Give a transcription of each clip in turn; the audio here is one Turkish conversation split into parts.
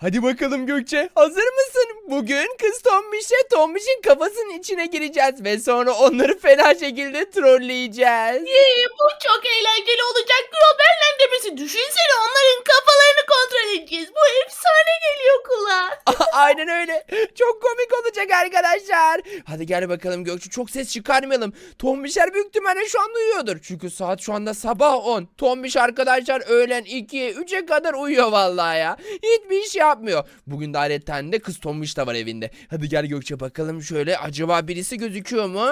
Hadi bakalım Gökçe hazır mısın? Bugün kız Tombiş'e Tombiş'in kafasının içine gireceğiz ve sonra onları fena şekilde trolleyeceğiz. Ee, bu çok eğlenceli olacak. Groberlen demesi. Düşünsene onların kafalarını kontrol edeceğiz. Bu efsane geliyor kulağa. Aynen öyle. Çok komik olacak arkadaşlar. Hadi gel bakalım Gökçe çok ses çıkarmayalım. Tombişler büyük ihtimalle şu anda uyuyordur. Çünkü saat şu anda sabah 10. Tombiş arkadaşlar öğlen 2'ye 3'e kadar uyuyor vallahi ya. Hiçbir iş yapmıyor. Bugün de aletten de kız Tombiş de var evinde. Hadi gel Gökçe bakalım şöyle acaba birisi gözüküyor mu?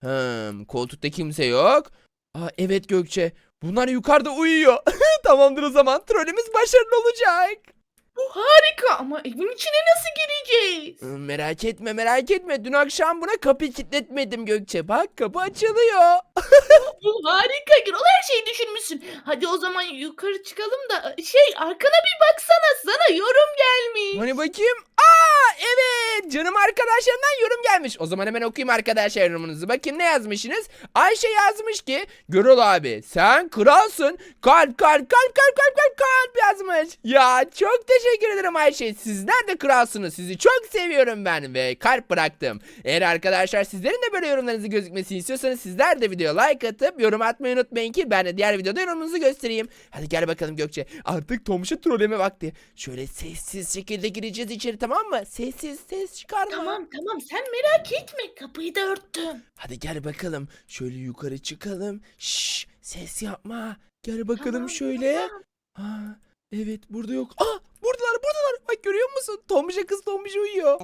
Hmm, koltukta kimse yok. Aa, evet Gökçe. Bunlar yukarıda uyuyor. Tamamdır o zaman. Trolümüz başarılı olacak. Bu harika ama evin içine nasıl gireceğiz? Ee, Merak etme merak etme. Dün akşam buna kapıyı kilitletmedim Gökçe. Bak kapı açılıyor. Bu harika Gürol her şeyi düşünmüşsün. Hadi o zaman yukarı çıkalım da şey arkana bir baksana sana yorum gelmiş. Hani bakayım. Aa evet canım arkadaşlarımdan yorum gelmiş. O zaman hemen okuyayım arkadaşlar yorumunuzu. Bakayım ne yazmışsınız? Ayşe yazmış ki Görol abi sen kralsın. Kalp kalp kalp kalp kalp kalp kalp yazmış. Ya çok teşekkür ederim Ayşe. Sizler de kralsınız. Sizi çok seviyorum ben ve kalp bıraktım. Eğer arkadaşlar sizlerin de böyle yorumlarınızı gözükmesini istiyorsanız sizler de videoya like atıp yorum atmayı unutmayın ki ben de diğer videoda yorumunuzu göstereyim. Hadi gel bakalım Gökçe. Artık Tomuş'u trolleme vakti. Şöyle sessiz şekilde gireceğiz içeri tamam mı? Sessiz ses çıkarma. Tamam tamam sen merak etme kapıyı da örttüm. Hadi gel bakalım. Şöyle yukarı çıkalım. Şşş ses yapma. Gel bakalım Tamam, şöyle. tamam. Ha, evet burada yok. Aa buradalar buradalar. Bak görüyor musun? Tombiş'e kız Tombiş uyuyor.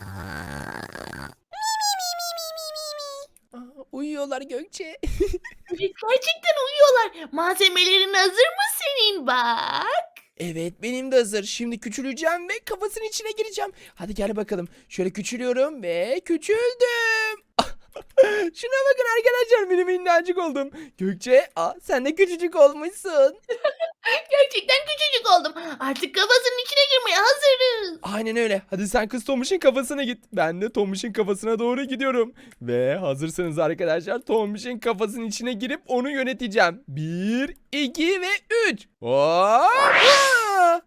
Aa, uyuyorlar Gökçe. Evet gerçekten uyuyorlar. Malzemelerin hazır mı senin bak. Evet benim de hazır. Şimdi küçüleceğim ve kafasının içine gireceğim. Hadi gel bakalım. Şöyle küçülüyorum ve küçüldüm. Şuna bakın arkadaşlar benim minnacık oldum. Gökçe aa, sen de küçücük olmuşsun. Gerçekten küçücük oldum. Artık kafasının içine girmeye hazırız. Aynen öyle. Hadi sen kız Tombiş'in kafasına git. Ben de Tombiş'in kafasına doğru gidiyorum. Ve hazırsanız arkadaşlar Tombiş'in kafasının içine girip onu yöneteceğim. 1, 2 ve 3. Aa,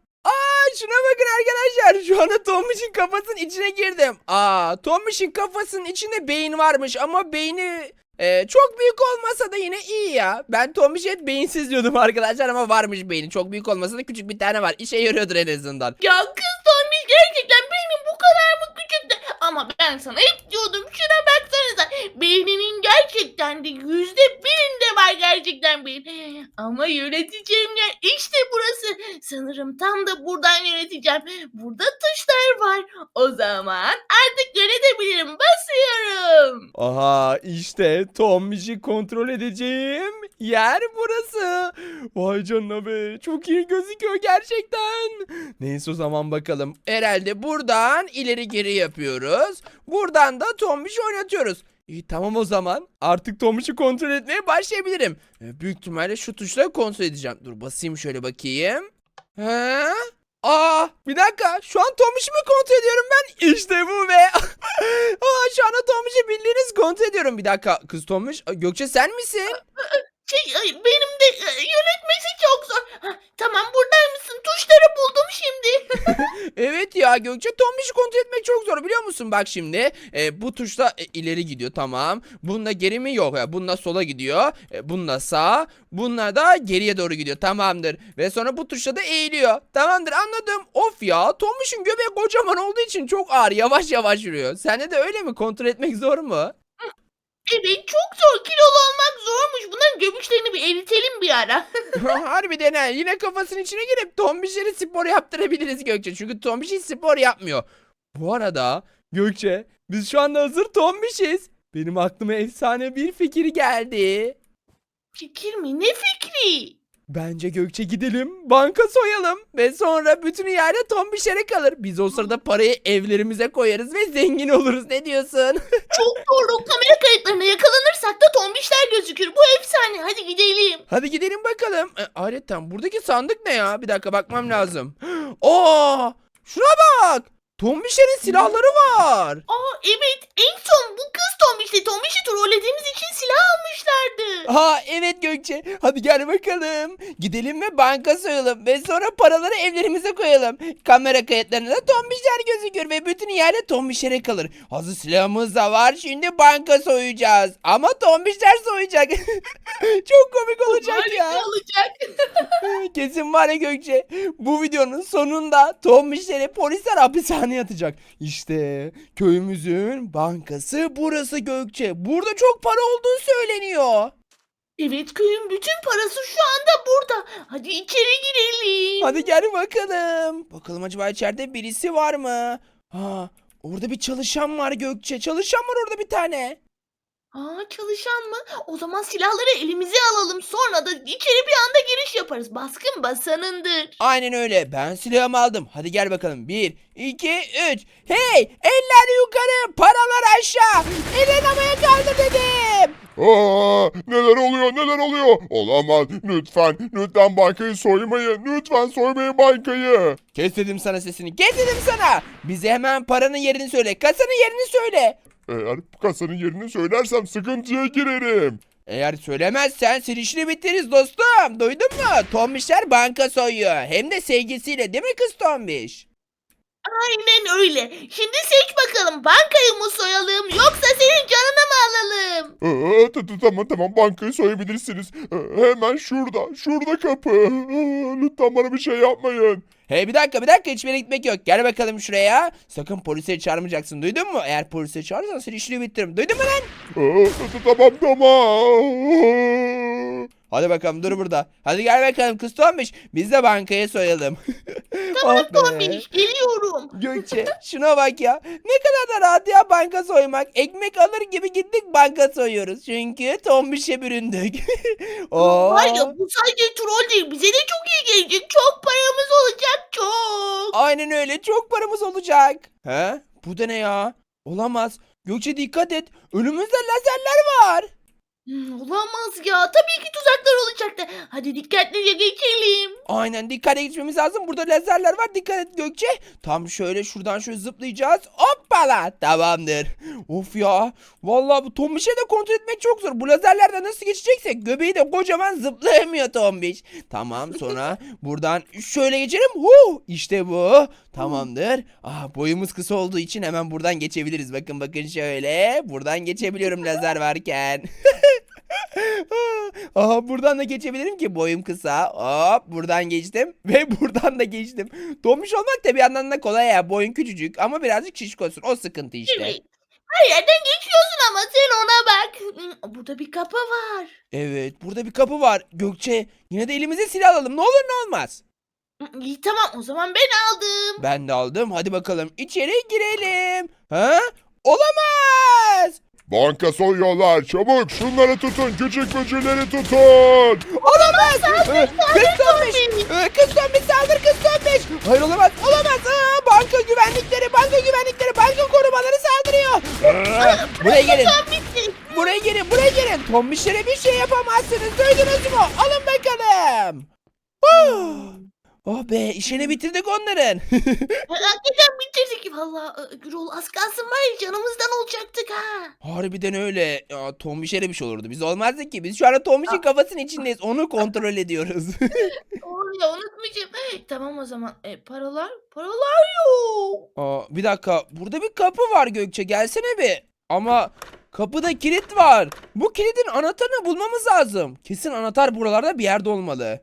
şuna bakın arkadaşlar. Şu anda Tombiş'in kafasının içine girdim. Aa, Tombiş'in kafasının içinde beyin varmış ama beyni e, çok büyük olmasa da yine iyi ya. Ben Tombiş'e hep beyinsiz diyordum arkadaşlar ama varmış beyni. Çok büyük olmasa da küçük bir tane var. İşe yarıyordur en azından. Ya kız Tombiş gerçekten beynin bu kadar mı küçüktü? Ama ben sana hep diyordum şuna baksanıza. Beyninin gerçekten de yüzde birinde var gerçekten beyin. Ama yöneteceğim yer işte burası. Sanırım tam da buradan yöneteceğim. Burada tuşlar var. O zaman artık yönetebilirim. Basıyorum. Aha işte Tombiş'i kontrol edeceğim yer burası. Vay canına be çok iyi gözüküyor gerçekten. Neyse o zaman bakalım. Herhalde buradan ileri geri yapıyoruz. Buradan da Tombiş'i oynatıyoruz. İyi tamam o zaman. Artık Tombiş'i kontrol etmeye başlayabilirim. E, Büyük ihtimalle şu tuşla kontrol edeceğim. Dur basayım şöyle bakayım. He? Aa bir dakika şu an Tombiş'i mi kontrol ediyorum ben? İşte bu be. Aa şu anda Tombiş'i bildiğiniz kontrol ediyorum. Bir dakika kız Tombiş. Aa, Gökçe sen misin? Şey, benim de e, yönetmesi çok zor. Tamam buradaymışsın. Tuşları buldum şimdi. Evet ya Gökçe Tombiş'i kontrol etmek çok zor biliyor musun? Bak şimdi e, bu tuşla e, ileri gidiyor tamam. Bununla geri mi yok ya? Bununla sola gidiyor. E, bununla sağ. Bununla da geriye doğru gidiyor tamamdır. Ve sonra bu tuşla da eğiliyor. Tamamdır anladım. Of ya Tombiş'in göbeği kocaman olduğu için çok ağır yavaş yavaş yürüyor. Sende de öyle mi? Kontrol etmek zor mu? Evet çok zor. Kilolu olmak zormuş. Bunların göbüşlerini bir eritelim bir ara. Harbiden ha. Yine kafasının içine girip Tombiş'leri spor yaptırabiliriz Gökçe. Çünkü Tombiş hiç spor yapmıyor. Bu arada Gökçe biz şu anda hazır Tombiş'iz. Benim aklıma efsane bir fikir geldi. Fikir mi? Ne fikri? Bence Gökçe gidelim banka soyalım ve sonra bütün ihale Tombiş'lere kalır. Biz o sırada parayı evlerimize koyarız ve zengin oluruz ne diyorsun? Çok doğru. Kamera kayıtlarına yakalanırsak da tombişler gözükür. Bu efsane. Hadi gidelim. Hadi gidelim bakalım. E, ayrıca buradaki sandık ne ya? Bir dakika bakmam lazım. Oo! Şuna bak! Tombişlerin silahları var. Aa evet en son bu kız Tombiş'le Tombiş'i trollediğimiz için silah almışlardı. Ha evet Gökçe. Hadi gel bakalım. Gidelim ve banka soyalım. Ve sonra paraları evlerimize koyalım. Kamera kayıtlarında da tombişler gözükür. Ve bütün ihale tombişlere kalır. Hazır silahımız da var. Şimdi banka soyacağız. Ama tombişler soyacak. Çok komik olacak ya. Olacak. Kesin var ya Gökçe. Bu videonun sonunda tombişleri polisler hapishaneye atacak. İşte köyümüzün bankası burası Gökçe. Burada çok para olduğu söyleniyor. Evet köyün bütün parası şu anda burada. Hadi içeri girelim. Hadi gel bakalım. Bakalım acaba içeride birisi var mı? Ha, orada bir çalışan var Gökçe. Çalışan var orada bir tane. Aa çalışan mı? O zaman silahları elimize alalım. Sonra da içeri bir anda giriş yaparız. Baskın basanındır. Aynen öyle. Ben silahımı aldım. Hadi gel bakalım. Bir, iki, üç. Hey! Eller yukarı, paralar aşağı. Elin havaya kaldır dedim. Aa, neler oluyor neler oluyor? Olamaz. Lütfen lütfen bankayı soymayın. Lütfen soymayın bankayı. Kes dedim sana sesini. Kes dedim sana. Bize hemen paranın yerini söyle. Kasanın yerini söyle. Eğer kasanın yerini söylersem sıkıntıya girerim. Eğer söylemezsen senin işini bitiririz dostum. Duydun mu? Tombişler banka soyuyor. Hem de sevgisiyle değil mi kız Tombiş? Aynen öyle. Şimdi seç bakalım. Bankayı mı soyalım yoksa senin canını mı alalım? Aa, t- t- tamam tamam bankayı soyabilirsiniz. Aa, hemen şurada. Şurada kapı. Aa, lütfen bana bir şey yapmayın. Hey bir dakika bir dakika hiçbir yere gitmek yok. Gel bakalım şuraya. Sakın polise çağırmayacaksın duydun mu? Eğer polise çağırırsan senin işini bitiririm. Duydun mu lan? T- t- tamam tamam. Hadi bakalım dur burada. Hadi gel bakalım kız Tombiş. Biz de bankaya soyalım. Tamam Ah be. Tombiş geliyorum. Gökçe şuna bak ya. Ne kadar da rahat ya banka soymak. Ekmek alır gibi gittik banka soyuyoruz. Çünkü tombişe büründük. Oo. Var ya bu sadece troll değil. Bize de çok iyi gelecek. Çok paramız olacak çok. Aynen öyle çok paramız olacak. He? Bu da ne ya? Olamaz. Gökçe dikkat et. Önümüzde lazerler var. Hmm, olamaz ya. Tabii ki tuzaklar olacaktı. Hadi dikkatlice geçelim. Aynen dikkat etmemiz lazım. Burada lazerler var. Dikkat et Gökçe. Tam şöyle şuradan şöyle zıplayacağız. Hoppala. Tamamdır. Of ya. Vallahi bu Tombiş'e de kontrol etmek çok zor. Bu lazerlerden nasıl geçeceksek göbeği de kocaman zıplayamıyor Tombiş. Tamam sonra buradan şöyle geçelim. Huh, işte bu. Tamamdır. Ah boyumuz kısa olduğu için hemen buradan geçebiliriz. Bakın bakın şöyle. Buradan geçebiliyorum lazer varken. Aha buradan da geçebilirim ki boyum kısa. Hop buradan geçtim ve buradan da geçtim. Donmuş olmak da bir yandan da kolay ya. Boyun küçücük ama birazcık şişkosun. O sıkıntı işte. Evet. Her yerden geçiyorsun ama sen ona bak. Hmm, Burada bir kapı var. Evet burada bir kapı var. Gökçe yine de elimize silah alalım. Ne olur ne olmaz. Hmm, İyi tamam o zaman ben aldım. Ben de aldım. Hadi bakalım içeri girelim. Ha? Olamaz. Banka soyuyorlar. Çabuk şunları tutun. Küçük böcürleri tutun. Olamaz. Ee, Kız tombiş. Ee, Kız tombiş saldır kız tombiş. Hayır olamaz. Olamaz. Aa, banka güvenlikleri, banka güvenlikleri, banka korumaları saldırıyor. Aa, buraya gelin. Buraya gelin, buraya gelin. Tombişlere bir şey yapamazsınız. Duydunuz mu? Alın bakalım. Oh, oh be, işini bitirdik onların. Hakikaten bitirdik. Valla e, Gürol az kalsın var ya canımızdan olacaktık ha. Harbiden öyle. Ya, Tombiş'e de bir şey olurdu. Biz olmazdı ki. Biz şu anda Tombiş'in kafasının içindeyiz. Onu kontrol ediyoruz. Doğru ya unutmuşum. Tamam o zaman. E, paralar? Paralar yok. Aa, bir dakika. Burada bir kapı var Gökçe. Gelsene bir. Ama kapıda kilit var. Bu kilidin anahtarını bulmamız lazım. Kesin anahtar buralarda bir yerde olmalı.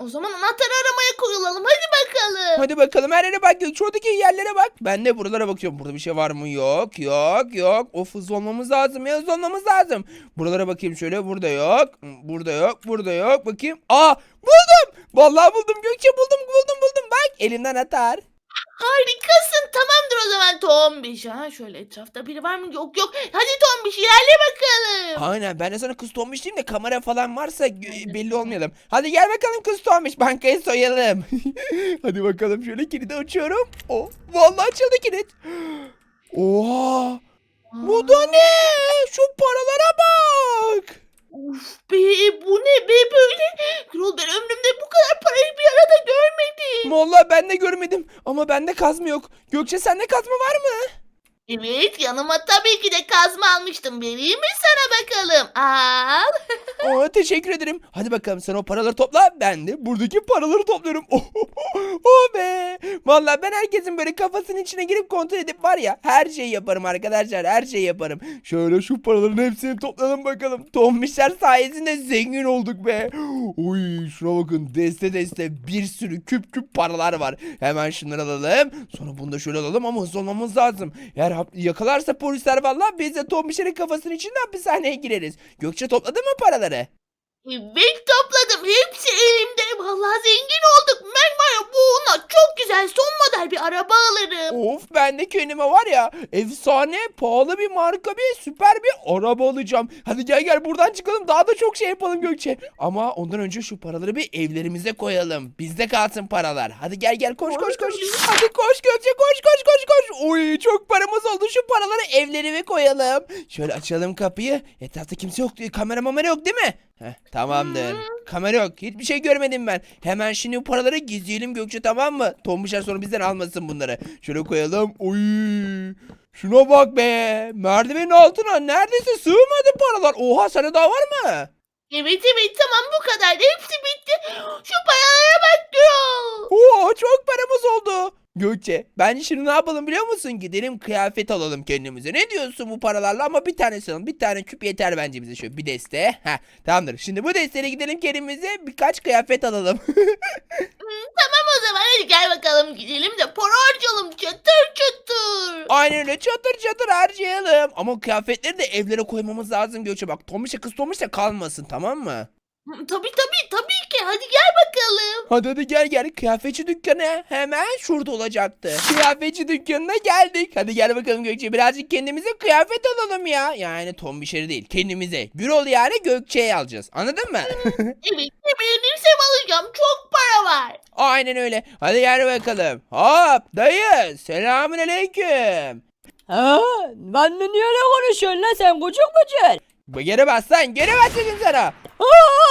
O zaman anahtarı aramaya koyulalım. Hadi bakalım. Hadi bakalım her yere bak Gökçe. Oradaki yerlere bak. Ben de buralara bakıyorum. Burada bir şey var mı? Yok. Yok. Yok. Of hızlı olmamız lazım ya. Hızlı olmamız lazım. Buralara bakayım şöyle. Burada yok. Burada yok. Burada yok. Bakayım. Aa buldum. Vallahi buldum Gökçe. Buldum. Buldum. Buldum. Bak elimden atar. Harikasın. Tamamdır o zaman Tombiş. Ha şöyle etrafta biri var mı? Yok yok. Hadi Tombiş ilerle bakalım. Aynen ben de sana kız tombiş diyeyim de kamera falan varsa gö- belli olmayalım. Hadi gel bakalım kız tombiş bankayı soyalım. Hadi bakalım şöyle kilidi açıyorum. Oh, vallahi açıldı kilit. Oha bu da ne? Şu paralara bak. Uf be bu ne be böyle? Gürol ben ömrümde bu kadar parayı bir arada görmedim. Vallahi ben de görmedim ama bende kazma yok. Gökçe sende kazma var mı? Evet yanıma tabii ki de kazma almıştım. Vereyim mi sana bakalım? Al. Aa, teşekkür ederim. Hadi bakalım sen o paraları topla. Ben de buradaki paraları topluyorum. Oh, be. Vallahi ben herkesin böyle kafasının içine girip kontrol edip var ya her şeyi yaparım arkadaşlar. Her şeyi yaparım. Şöyle şu paraların hepsini toplayalım bakalım. Tombişler sayesinde zengin olduk be. Uy şuna bakın deste deste bir sürü küp küp paralar var. Hemen şunları alalım. Sonra bunu da şöyle alalım ama hızlı olmamız lazım. Eğer yakalarsa polisler vallahi biz de Tombişlerin kafasının içinde hapishaneye gireriz. Gökçe topladın mı paraları? Evet topladım. Hepsi elimde. Vallahi zengin olduk. Ben var ya bununla çok güzel son model bir araba alırım. Of ben de kendime var ya efsane pahalı bir marka bir süper bir araba alacağım. Hadi gel gel buradan çıkalım daha da çok şey yapalım Gökçe. Ama ondan önce şu paraları bir evlerimize koyalım. Bizde kalsın paralar. Hadi gel gel koş koş koş. Hadi koş Gökçe koş koş koş koş. Oy çok paramız oldu şu paraları evlerime koyalım. Şöyle açalım kapıyı. Etrafta kimse yok. Kamera mamera yok değil mi? Heh, tamamdır. Kamera yok. Hiçbir şey görmedim ben. Hemen şimdi bu paraları gizleyelim Gökçe tamam mı? Tombuşlar sonra bizden almasın bunları. Şöyle koyalım. Oy. Şuna bak be. Merdivenin altına neredeyse sığmadı paralar. Oha sana daha var mı? Evet evet tamam bu kadar. Hepsi bitti. Şu paralara bak Gürol. Oo çok paramız oldu. Gökçe ben şimdi ne yapalım biliyor musun? Gidelim kıyafet alalım kendimize. Ne diyorsun bu paralarla ama bir tane alalım. Bir tane küp yeter bence bize şöyle bir deste. Heh, tamamdır. Şimdi bu desteyle gidelim kendimize birkaç kıyafet alalım. Tamam o zaman hadi gel bakalım gidelim de para harcayalım çatır çatır. Aynen öyle çatır çatır harcayalım. Ama kıyafetleri de evlere koymamız lazım Gökçe. Bak Tomiş'e kız Tomiş'e kalmasın tamam mı? Tabii tabii tabii ki hadi gel bakalım. Hadi hadi gel gel kıyafetçi dükkanı hemen şurada olacaktı. Kıyafetçi dükkanına geldik. Hadi gel bakalım Gökçe birazcık kendimize kıyafet alalım ya. Yani Tombiş'e değil kendimize. Gürol yani Gökçe'ye alacağız. Anladın mı? Evet ne beğenirsem alacağım çok para var. Aynen öyle. Hadi gel bakalım. Hop dayı selamün aleyküm. Ha, ben de niye öyle konuşuyorsun lan sen küçük müsün? Geri bas lan geri bas dedim sana. Aa,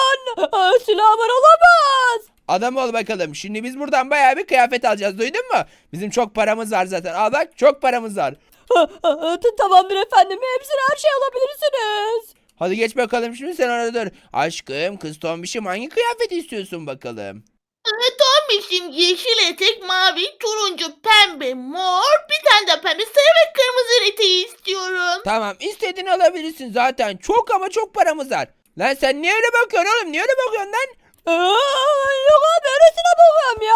aa, silahlar olamaz. Adam ol bakalım. Şimdi biz buradan bayağı bir kıyafet alacağız. Duydun mu? Bizim çok paramız var zaten. Al bak çok paramız var. Tamamdır efendim hepsini her şey alabilirsiniz. Hadi geç bakalım şimdi sen orada dur. Aşkım kız tombişim hangi kıyafet istiyorsun bakalım? Tombiş'im yeşil etek, mavi, turuncu, pembe, mor, bir tane de pembe, sarı ve kırmızı eteği istiyorum. Tamam istediğini alabilirsin zaten. Çok ama çok paramız var. Lan sen niye öyle bakıyorsun oğlum? Niye öyle bakıyorsun lan? Aa, yok abi öylesine bakıyorum ya.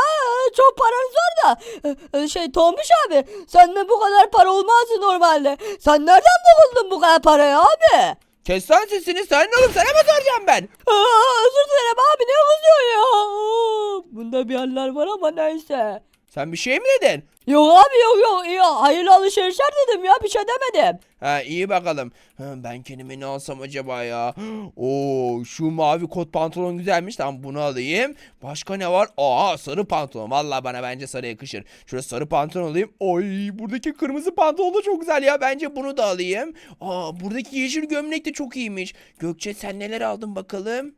Çok paranız var da. Ee, Şey Tombiş abi sende bu kadar para olmazdı normalde. Sen nereden buldun bu kadar parayı abi? Kes lan sesini sen ne oğlum sana mı soracağım ben? Aa, özür dilerim abi ne kızıyorsun ya? Aa, Bunda bir haller var ama neyse. Sen bir şey mi dedin? Yok abi yok yok iyi hayırlı alışverişler dedim ya bir şey demedim. Ha iyi bakalım. Ha, ben kendime ne alsam acaba ya? Oo şu mavi kot pantolon güzelmiş. Tamam bunu alayım. Başka ne var? Aa sarı pantolon. Vallahi bana bence sarı yakışır. Şöyle sarı pantolon alayım. Oy buradaki kırmızı pantolon da çok güzel ya. Bence bunu da alayım. Aa buradaki yeşil gömlek de çok iyiymiş. Gökçe sen neler aldın bakalım?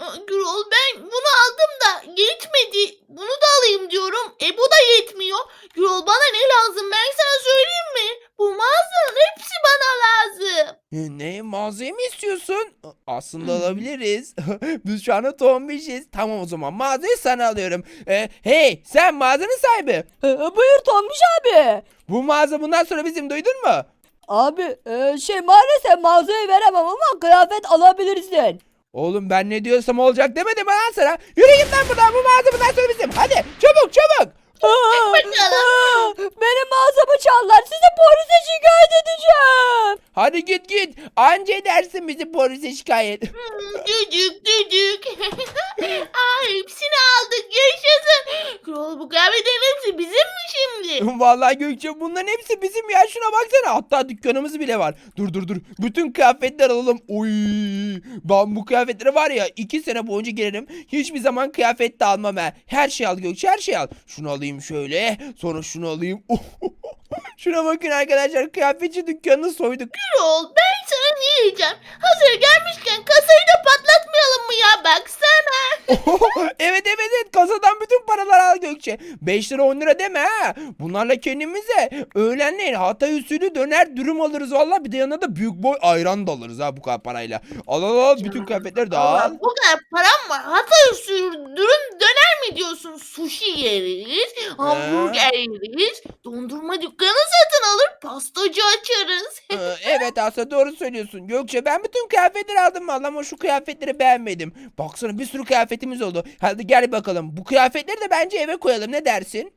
Aa, Gürol ben bunu aldım da yetmedi. Bunu da alayım diyorum. E bu da yetmiyor. Gürol bana ne lazım ben sana söyleyeyim mi? Bu mağazanın hepsi bana lazım. E, Ne mağazayı mı istiyorsun? Aslında alabiliriz. Biz şu anda tombişiz. Tamam o zaman mağazayı sana alıyorum. E, hey sen mağazanın sahibi. Ee, buyur Tombiş abi. Bu mağaza bundan sonra bizim duydun mu? Abi e, şey maalesef mağazaya veremem ama kıyafet alabilirsin. Oğlum ben ne diyorsam olacak demedim mi lan sana. Yürü git lan buradan bu mağaza bundan sonra bizim. Hadi çabuk çabuk. Aa, aa, benim mağazamı çaldılar. Sizi polise şikayet edeceğim. Hadi git git. Anca edersin bizi polise şikayet. Hmm, Düdük düdük. Aa hepsini aldık yaşasın. Gürol bu kıyafetlerin hepsi bizim mi şimdi? Vallahi Gökçe bunların hepsi bizim ya. Şuna baksana. Hatta dükkanımız bile var. Dur dur dur. Bütün kıyafetler alalım. Oy. Ben bu kıyafetleri var ya iki sene boyunca girerim. Hiçbir zaman kıyafet de almam ha. Her şey al Gökçe her şey al. Şunu alayım şöyle. Sonra şunu alayım. Şuna bakın arkadaşlar. Kıyafetçi dükkanını soyduk. Gürol ben sana Parasını yiyeceğim. Hazır gelmişken kasayı da patlatmayalım mı ya? Baksana. evet evet evet kasadan bütün paraları al Gökçe. 5 lira 10 lira deme ha. Bunlarla kendimize öğlenleyin Hatay usulü döner dürüm alırız valla. Bir de yanına da büyük boy ayran da alırız ha bu kadar parayla. Al al al bütün kıyafetleri de al. Bu kadar param var. Hatay usulü dürüm döner mi diyorsun? Sushi yeriz, hamburger yeriz, dondurma dükkanı satın alır, pastacı açarız. Ee, evet aslında doğru söylüyorsun Gökçe. Ben bütün kıyafetleri aldım valla ama şu kıyafetleri beğenmedim. Baksana bir sürü kıyafetimiz oldu. Hadi gel bakalım. Bu kıyafetleri de bence eve koyalım ne dersin?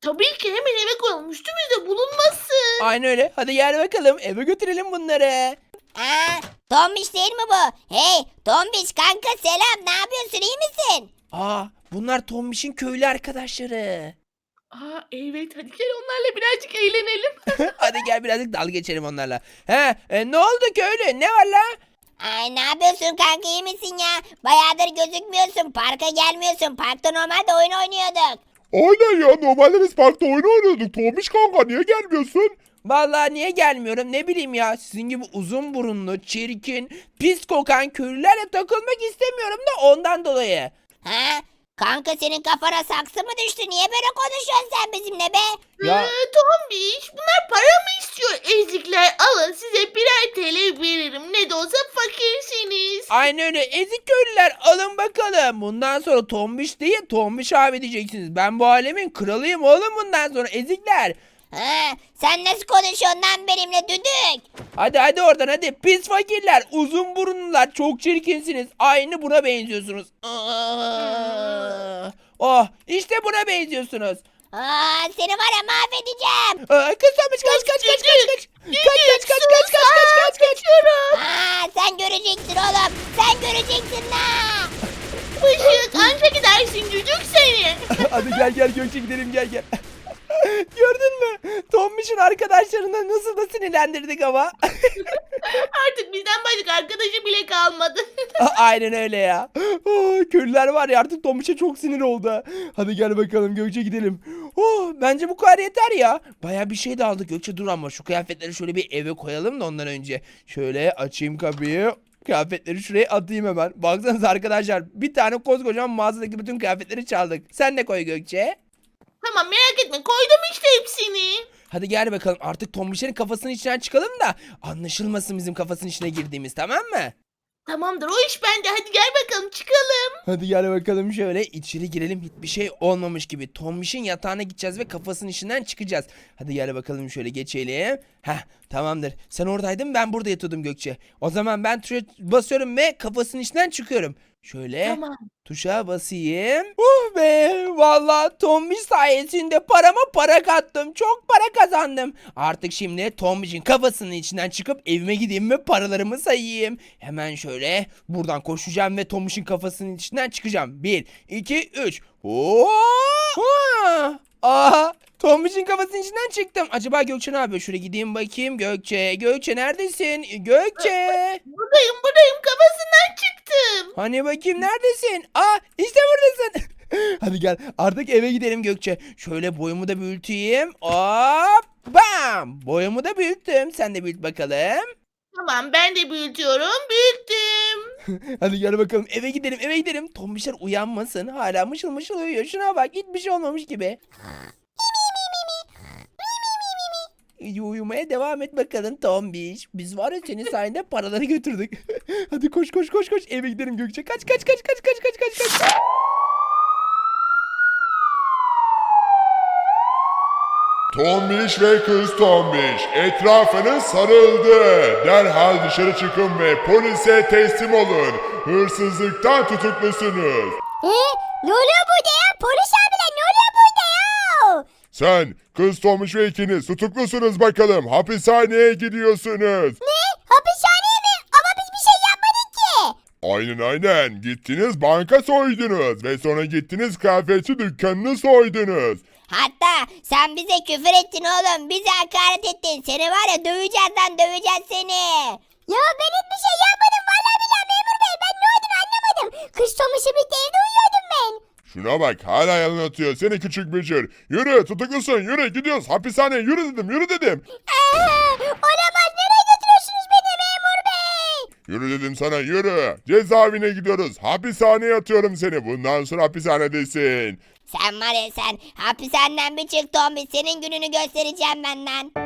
Tabii ki hemen eve koyalım. Üstümüzde bulunmasın. Aynen öyle. Hadi gel bakalım eve götürelim bunları. Aa, Tombiş değil mi bu? Hey Tombiş kanka selam ne yapıyorsun iyi misin? Aa bunlar Tombiş'in köylü arkadaşları. Aa evet hadi gel onlarla birazcık eğlenelim. Hadi gel birazcık dalga geçelim onlarla. He e, ne oldu köylü ne var la? Ay ne yapıyorsun kanka iyi misin ya? Bayağıdır gözükmüyorsun parka gelmiyorsun parkta normalde oyun oynuyorduk. Aynen ya normalde biz parkta oyun oynuyorduk. Tomiş kanka niye gelmiyorsun? Vallahi niye gelmiyorum ne bileyim ya sizin gibi uzun burunlu, çirkin, pis kokan köylülerle takılmak istemiyorum da ondan dolayı. Ha? Kanka senin kafana saksı mı düştü? Niye böyle konuşuyorsun sen bizimle be? Ya Ee, Tombiş bunlar para mı istiyor ezikler? Alın size birer TL veririm. Ne de olsa fakirsiniz. aynı öyle ezik köylüler alın bakalım. Bundan sonra tombiş değil tombiş abi diyeceksiniz. Ben bu alemin kralıyım oğlum bundan sonra ezikler. Ha? Sen nasıl konuşuyorsun lan benimle düdük? Hadi hadi oradan hadi pis fakirler uzun burunlular çok çirkinsiniz aynı buna benziyorsunuz. Aa, Oh işte buna benziyorsunuz. Aa, seni var ya mahvedeceğim. Aa, Kız tombiş kaç kaç kaç kaç kaç. Kaç kaç kaç kaç kaç kaç kaç kaç. Aa, sen göreceksin oğlum. Sen göreceksin la. Işık anca gidersin cücük seni. Hadi gel gel Gökçe gidelim gel gel. Gördün mü? Tombiş'in arkadaşlarını nasıl da sinirlendirdik ama. Artık bizden başka arkadaşı bile kalmadı. Aynen öyle ya. Oh, köylüler var ya artık Tombiş'e çok sinir oldu. Hadi gel bakalım Gökçe gidelim. Oh, bence bu kadar yeter ya. Baya bir şey de aldık Gökçe dur ama şu kıyafetleri şöyle bir eve koyalım da ondan önce. Şöyle açayım kapıyı. Kıyafetleri şuraya atayım hemen. Baksanıza arkadaşlar bir tane koskocaman mağazadaki bütün kıyafetleri çaldık. Sen de koy Gökçe. Tamam merak etme koydum işte hepsini. Hadi gel bakalım artık Tombiş'in kafasının içinden çıkalım da anlaşılmasın bizim kafasının içine girdiğimiz tamam mı? Tamamdır o iş bende hadi gel bakalım çıkalım. Hadi gel bakalım şöyle içeri girelim hiçbir şey olmamış gibi. Tombiş'in yatağına gideceğiz ve kafasının içinden çıkacağız. Hadi gel bakalım şöyle geçelim. Heh tamamdır. Sen oradaydın ben burada yatıyordum Gökçe. O zaman ben tuşa basıyorum ve kafasının içinden çıkıyorum. Şöyle Tamam. tuşa basayım. Uh be valla Tombiş sayesinde parama para kattım. Çok para kazandım. Artık şimdi Tombiş'in kafasının içinden çıkıp evime gideyim ve paralarımı sayayım. Hemen şöyle buradan koşacağım ve Tombiş'in kafasının içinden çıkacağım. 1, 2, 3. Aha Tombiş'in kafasının içinden çıktım. Acaba Gökçe ne yapıyor? Şuraya gideyim bakayım. Gökçe, Gökçe neredesin? Gökçe. Buradayım buradayım kafasından çıktım. Hani bakayım neredesin? Aa işte buradasın. Hadi gel artık eve gidelim Gökçe. Şöyle boyumu da büyüteyim. Hop bam. Boyumu da büyüttüm. Sen de büyüt bakalım. Tamam ben de büyütüyorum büyüttüm. Hadi gel bakalım eve gidelim eve gidelim. Tombişler uyanmasın. Hala mışıl mışıl uyuyor. Şuna bak hiçbir şey olmamış gibi. İyi uyumaya devam et bakalım Tombiş. Biz var ya senin sayende paraları götürdük. Hadi koş koş koş koş eve gidelim Gökçe. Kaç kaç kaç kaç kaç kaç kaç kaç. Tombiş ve kız Tombiş etrafınız sarıldı. Derhal dışarı çıkın ve polise teslim olun. Hırsızlıktan tutuklusunuz. He? Ne oluyor burada ya? Polis abiler ne oluyor? Sen, kız Tombiş ve ikiniz tutuklusunuz bakalım. Hapishaneye gidiyorsunuz. Ne? Hapishaneye mi? Ama biz bir şey yapmadık ki. Aynen aynen. Gittiniz banka soydunuz ve sonra gittiniz kıyafetçi dükkanını soydunuz. Hatta sen bize küfür ettin oğlum. Bize hakaret ettin. Seni var ya döveceğiz lan döveceğiz seni. Ya ben hiçbir şey yapmadım. Vallahi billahi memur bey. Ben ne olduğunu anlamadım. Kış somusu birlikte evde uyuyordum ben. Şuna bak hala yalan atıyor seni küçük bücür. Yürü tutuklusun yürü gidiyoruz hapishaneye yürü dedim yürü dedim. Olamaz. Nereye götürüyorsunuz beni memur bey? Yürü dedim sana yürü. Cezaevine gidiyoruz. Hapishaneye atıyorum seni. Bundan sonra hapishanedesin. Sen var ya sen hapishaneden bir çık Tombiş senin gününü göstereceğim benden.